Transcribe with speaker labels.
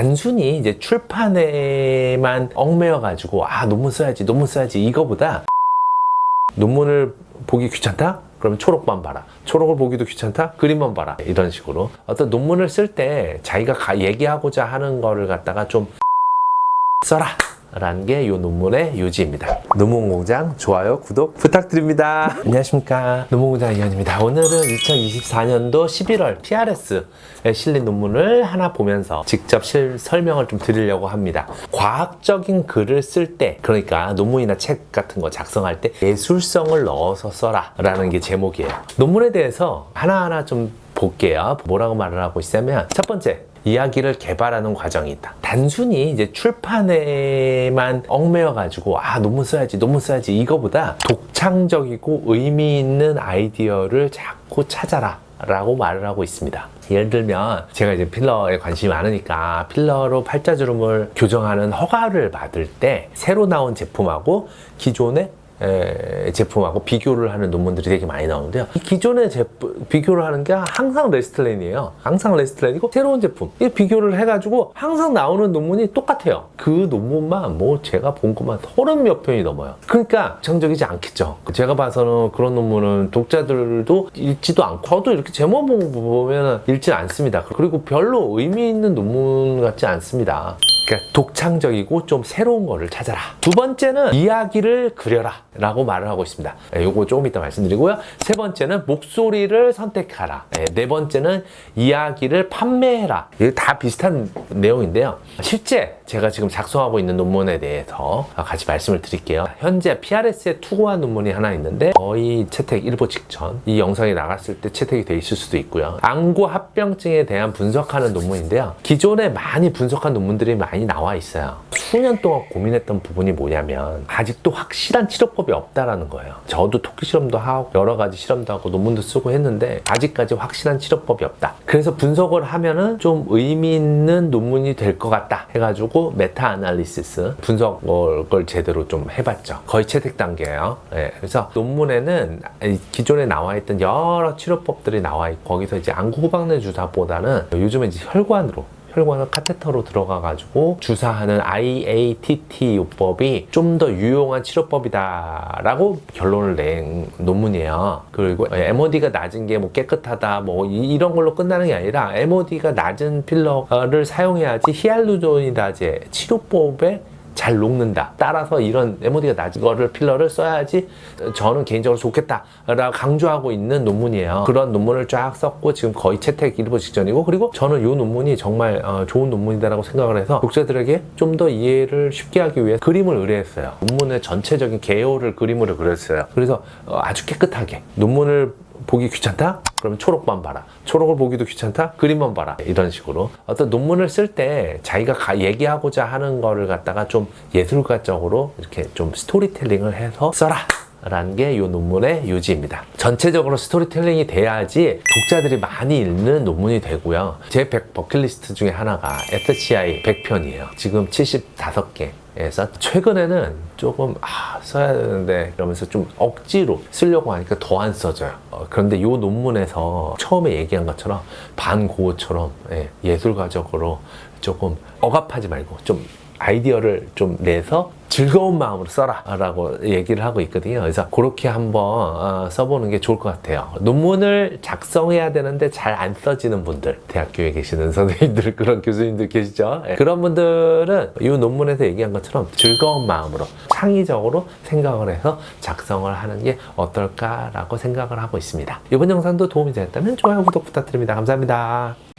Speaker 1: 단순히 이제 출판에만 얽매여 가지고 아 논문 써야지 논문 써야지 이거보다 논문을 보기 귀찮다? 그러면 초록만 봐라. 초록을 보기도 귀찮다? 그림만 봐라. 이런 식으로. 어떤 논문을 쓸 때 자기가 가- 얘기하고자 하는 거를 갖다가 좀 써라. 라는 게 이 논문의 요지입니다. 논문공장 좋아요, 구독 부탁드립니다. 안녕하십니까. 논문공장 이현입니다. 오늘은 2024년도 11월 PRS에 실린 논문을 하나 보면서 직접 실, 설명을 좀 드리려고 합니다. 과학적인 글을 쓸 때, 그러니까 논문이나 책 같은 거 작성할 때 예술성을 넣어서 써라. 라는 게 제목이에요. 논문에 대해서 하나하나 좀 볼게요. 뭐라고 말을 하고 있냐면, 첫 번째, 이야기를 개발하는 과정이 있다. 단순히 이제 출판에만 얽매여 가지고 아 논문 써야지 논문 써야지 이거보다 독창적이고 의미 있는 아이디어를 자꾸 찾아라. 라고 말을 하고 있습니다. 예를 들면 제가 이제 필러에 관심이 많으니까 필러로 팔자주름을 교정하는 허가를 받을 때 새로 나온 제품하고 기존의 에, 제품하고 비교를 하는 논문들이 되게 많이 나오는데요. 이 기존의 제품, 비교를 하는 게 항상 레스틀렌이에요. 항상 레스틀렌이고 새로운 제품. 이 비교를 해가지고 항상 나오는 논문이 똑같아요. 그 논문만 뭐 제가 본 것만 서른 몇 편이 넘어요. 그러니까 창적이지 않겠죠. 제가 봐서는 그런 논문은 독자들도 읽지도 않고 저도 이렇게 제목 보면 읽지 않습니다. 그리고 별로 의미 있는 논문 같지 않습니다. 그러니까 독창적이고 좀 새로운 거를 찾아라. 두 번째는 이야기를 그려라. 라고 말을 하고 있습니다. 네, 요거 조금 이따 말씀드리고요. 세 번째는 목소리를 선택하라. 네, 네 번째는 이야기를 판매해라. 이게 다 비슷한 내용인데요. 실제 제가 지금 작성하고 있는 논문에 대해서 같이 말씀을 드릴게요. 현재 PRS에 투고한 논문이 하나 있는데 거의 채택 일보 직전 이 영상이 나갔을 때 채택이 돼 있을 수도 있고요. 안구 합병증에 대한 분석하는 논문인데요. 기존에 많이 분석한 논문들이 많이 나와 있어요. 수년 동안 고민했던 부분이 뭐냐면 아직도 확실한 치료법이 없다라는 거예요. 저도 토끼 실험도 하고 여러 가지 실험도 하고 논문도 쓰고 했는데 아직까지 확실한 치료법이 없다. 그래서 분석을 하면은 좀 의미 있는 논문이 될 것 같다 해가지고 메타 아날리시스 분석을 제대로 좀 해봤죠. 거의 채택 단계예요. 예, 그래서 논문에는 이 기존에 나와 있던 여러 치료법들이 나와 있고 거기서 이제 안구 후방내 주사보다는 요즘에 이제 혈관으로 혈관을 카테터로 들어가 가지고 주사하는 IATT 요법이 좀 더 유용한 치료법이다라고 결론을 낸 논문이에요. 그리고 MOD가 낮은 게 뭐 깨끗하다 뭐 이- 이런 걸로 끝나는 게 아니라 MOD가 낮은 필러를 사용해야지 히알루론이다제 치료법에 잘 녹는다. 따라서 이런 MOD가 낮은 거를 필러를 써야지 저는 개인적으로 좋겠다라고 강조하고 있는 논문이에요. 그런 논문을 쫙 썼고 지금 거의 채택 일보 직전이고 그리고 저는 이 논문이 정말 어, 좋은 논문이다라고 생각을 해서 독자들에게 좀 더 이해를 쉽게 하기 위해 그림을 의뢰했어요. 논문의 전체적인 개요를 그림으로 그렸어요. 그래서 어, 아주 깨끗하게 논문을 보기 귀찮다? 그러면 초록만 봐라. 초록을 보기도 귀찮다? 그림만 봐라. 이런 식으로. 어떤 논문을 쓸 때 자기가 가- 얘기하고자 하는 거를 갖다가 좀 예술가적으로 이렇게 좀 스토리텔링을 해서 써라. 라는 게 이 논문의 요지입니다. 전체적으로 스토리텔링이 돼야지 독자들이 많이 읽는 논문이 되고요. 제 100 버킷리스트 중에 하나가 SCI 100편이에요. 지금 75개. 에서 최근에는 조금 아 써야 되는데 이러면서 좀 억지로 쓰려고 하니까 더 안 써져요. 어, 그런데 이 논문에서 처음에 얘기한 것처럼 반고어처럼 예, 술가적으로 조금 억압하지 말고 좀 아이디어를 좀 내서 즐거운 마음으로 써라 라고 얘기를 하고 있거든요. 그래서 그렇게 한번 어, 써보는 게 좋을 것 같아요. 논문을 작성해야 되는데 잘 안 써지는 분들, 대학교에 계시는 선생님들, 그런 교수님들 계시죠? 예, 그런 분들은 이 논문에서 얘기한 것처럼 즐거운 마음으로 창의적으로 생각을 해서 작성을 하는 게 어떨까라고 생각을 하고 있습니다. 이번 영상도 도움이 되었다면 좋아요, 구독 부탁드립니다. 감사합니다.